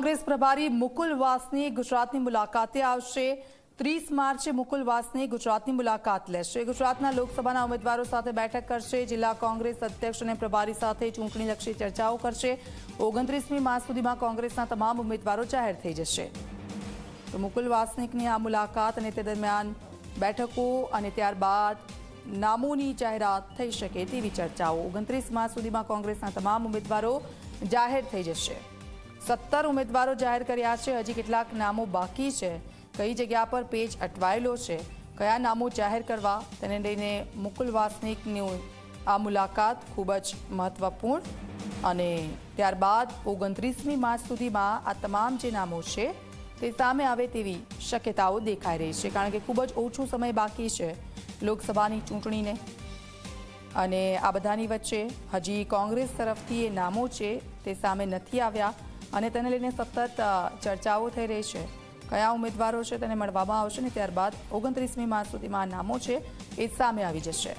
કોંગ્રેસ પ્રભારી મુકુલ વાસની ગુજરાતની મુલાકાતે આવશે. ત્રીસ માર્ચે મુકુલ વાસની ગુજરાતની મુલાકાત લેશે. ગુજરાતના લોકસભાના ઉમેદવારો સાથે બેઠક કરશે. જિલ્લા કોંગ્રેસ અધ્યક્ષ અને પ્રભારી સાથે ચૂંટણીલક્ષી ચર્ચાઓ કરશે. ઓગણત્રીસમી માર્ચ સુધીમાં કોંગ્રેસના તમામ ઉમેદવારો જાહેર થઈ જશે. તો મુકુલ વાસનિકની આ મુલાકાત અને તે દરમિયાન બેઠકો અને ત્યારબાદ નામોની જાહેરાત થઈ શકે તેવી ચર્ચાઓ. ઓગણત્રીસ માર્ચ સુધીમાં કોંગ્રેસના તમામ ઉમેદવારો જાહેર થઈ જશે. સત્તર ઉમેદવારો જાહેર કર્યા છે. હજી કેટલાક નામો બાકી છે. કઈ જગ્યા પર પેજ અટવાયેલો છે? કયા નામો જાહેર કરવા? તેને લઈને મુકુલ વાસનિકની આ મુલાકાત ખૂબ જ મહત્વપૂર્ણ અને ત્યારબાદ ઓગણત્રીસમી માર્ચ સુધીમાં આ તમામ જે નામો છે તે સામે આવે તેવી શક્યતાઓ દેખાઈ રહી છે, કારણ કે ખૂબ જ ઓછો સમય બાકી છે લોકસભાની ચૂંટણીને. અને આ બધાની વચ્ચે હજી કોંગ્રેસ તરફથી એ નામો છે તે સામે નથી આવ્યા. અને તેને લઈને સતત ચર્ચાઓ થઈ રહી છે. કયા ઉમેદવારો છે તેને મળવામાં આવશે ને ત્યારબાદ ઓગણત્રીસમી માર્ચ સુધીમાં નામો છે એ સામે આવી જશે.